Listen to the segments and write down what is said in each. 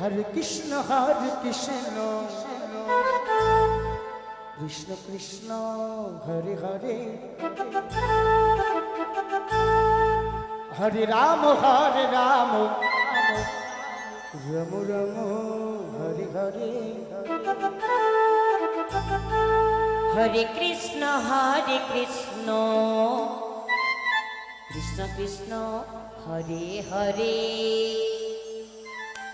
हरे Krishna हरे Krishna. Krishna Krishna, Hare Hare. हरे Ram हरे Ram. रम रम, Hare Hare. हरे Krishna हरे Krishna. Krishna Krishna, Hare Hare.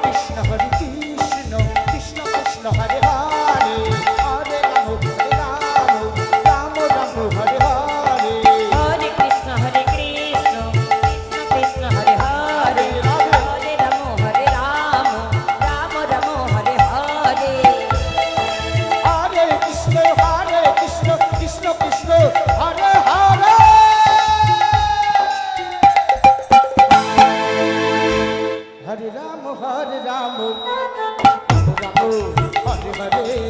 Krishna Hare Hare Ram. Ram Hare Hare.